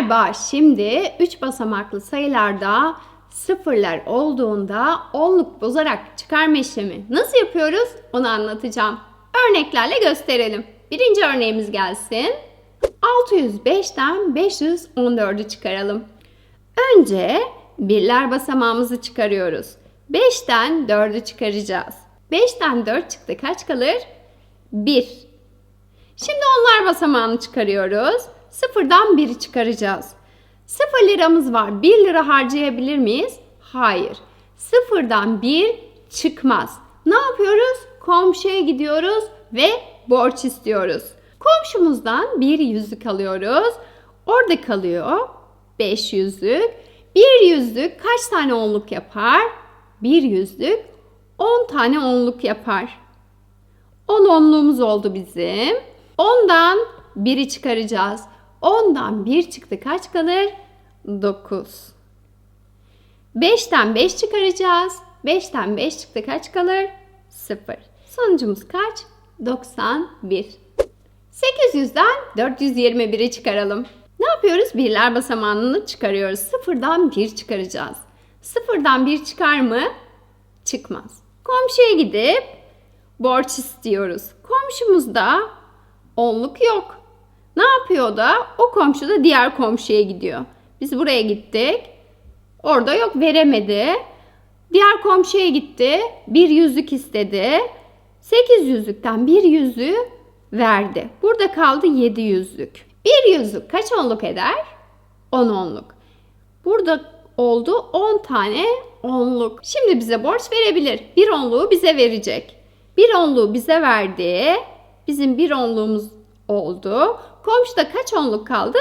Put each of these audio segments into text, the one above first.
Galiba şimdi 3 basamaklı sayılarda sıfırlar olduğunda onluk bozarak çıkarma işlemi nasıl yapıyoruz onu anlatacağım. Örneklerle gösterelim. Birinci örneğimiz gelsin. 605'ten 514'ü çıkaralım. Önce birler basamağımızı çıkarıyoruz. 5'ten 4'ü çıkaracağız. 5'ten 4 çıktı kaç kalır? 1. Şimdi onlar basamağını çıkarıyoruz. Sıfırdan 1'i çıkaracağız. 0 liramız var. 1 lira harcayabilir miyiz? Hayır. Sıfırdan 1 çıkmaz. Ne yapıyoruz? Komşuya gidiyoruz ve borç istiyoruz. Komşumuzdan bir yüzlük alıyoruz. Orada kalıyor 5 yüzlük. Bir yüzlük kaç tane onluk yapar? Bir yüzlük 10 tane onluk yapar. 10 onluğumuz oldu bizim. 10'dan 1'i çıkaracağız. 10'dan 1 çıktı kaç kalır? 9. 5'ten 5 çıkaracağız. 5'ten 5 çıktı kaç kalır? 0. Sonucumuz kaç? 91. 800'den 421'i çıkaralım. Ne yapıyoruz? Birler basamağını çıkarıyoruz. Sıfırdan 1 çıkaracağız. Sıfırdan 1 çıkar mı? Çıkmaz. Komşuya gidip borç istiyoruz. Komşumuzda onluk yok. Ne yapıyor da? O komşu da diğer komşuya gidiyor. Biz buraya gittik. Orada yok veremedi. Diğer komşuya gitti. Bir yüzlük istedi. 8 yüzlükten bir yüzüğü verdi. Burada kaldı 7 yüzlük. Bir yüzlük kaç onluk eder? 10 onluk. Burada oldu 10 tane onluk. Şimdi bize borç verebilir. Bir onluğu bize verecek. Bir onluğu bize verdi. Bizim bir onluğumuz oldu. Komşuda kaç onluk kaldı?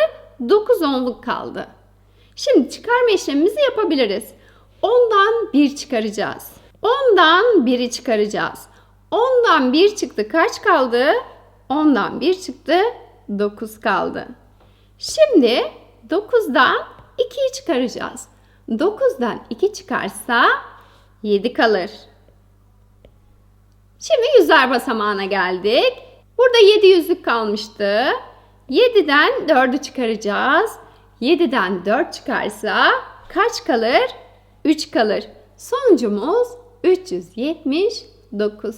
9 onluk kaldı. Şimdi çıkarma işlemimizi yapabiliriz. 10'dan 1 çıkaracağız. 10'dan 1'i çıkaracağız. 10'dan 1 çıktı kaç kaldı? 10'dan 1 çıktı 9 kaldı. Şimdi 9'dan 2'yi çıkaracağız. 9'dan 2 çıkarsa 7 kalır. Şimdi yüzler basamağına geldik. Burada 7 yüzlük kalmıştı. 7'den 4'ü çıkaracağız. 7'den 4 çıkarsa kaç kalır? 3 kalır. Sonucumuz 379.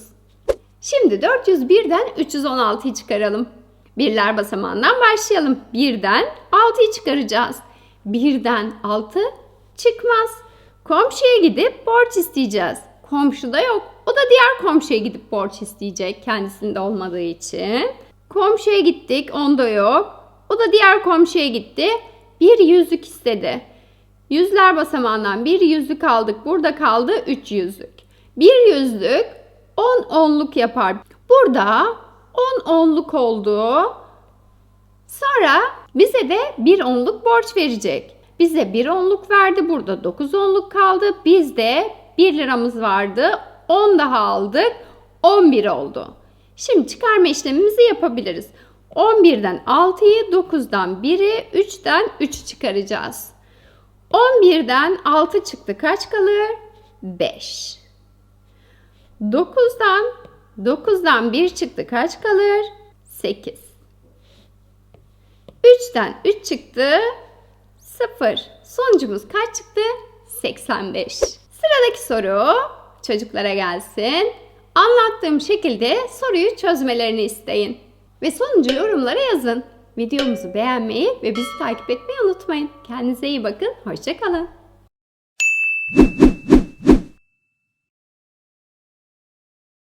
Şimdi 401'den 316'yı çıkaralım. Birler basamağından başlayalım. 1'den 6'yı çıkaracağız. 1'den 6 çıkmaz. Komşuya gidip borç isteyeceğiz. Komşuda yok. O da diğer komşuya gidip borç isteyecek kendisinde olmadığı için. Komşuya gittik, onda yok. O da diğer komşuya gitti. Bir yüzlük istedi. Yüzler basamağından bir yüzlük aldık. Burada kaldı üç yüzlük. Bir yüzlük on onluk yapar. Burada on onluk oldu. Sonra bize de bir onluk borç verecek. Bize bir onluk verdi. Burada 9 onluk kaldı. Bizde 1 liramız vardı. 10 daha aldık. 11 oldu. Şimdi çıkarma işlemimizi yapabiliriz. 11'den 6'yı, 9'dan 1'i, 3'ten 3'ü çıkaracağız. 11'den 6 çıktı. Kaç kalır? 5. 9'dan 9'dan 1 çıktı. Kaç kalır? 8. 3'ten 3 çıktı. 0. Sonucumuz kaç çıktı? 85. Sıradaki soru çocuklara gelsin. Anlattığım şekilde soruyu çözmelerini isteyin. Ve sonucu yorumlara yazın. Videomuzu beğenmeyi ve bizi takip etmeyi unutmayın. Kendinize iyi bakın. Hoşçakalın.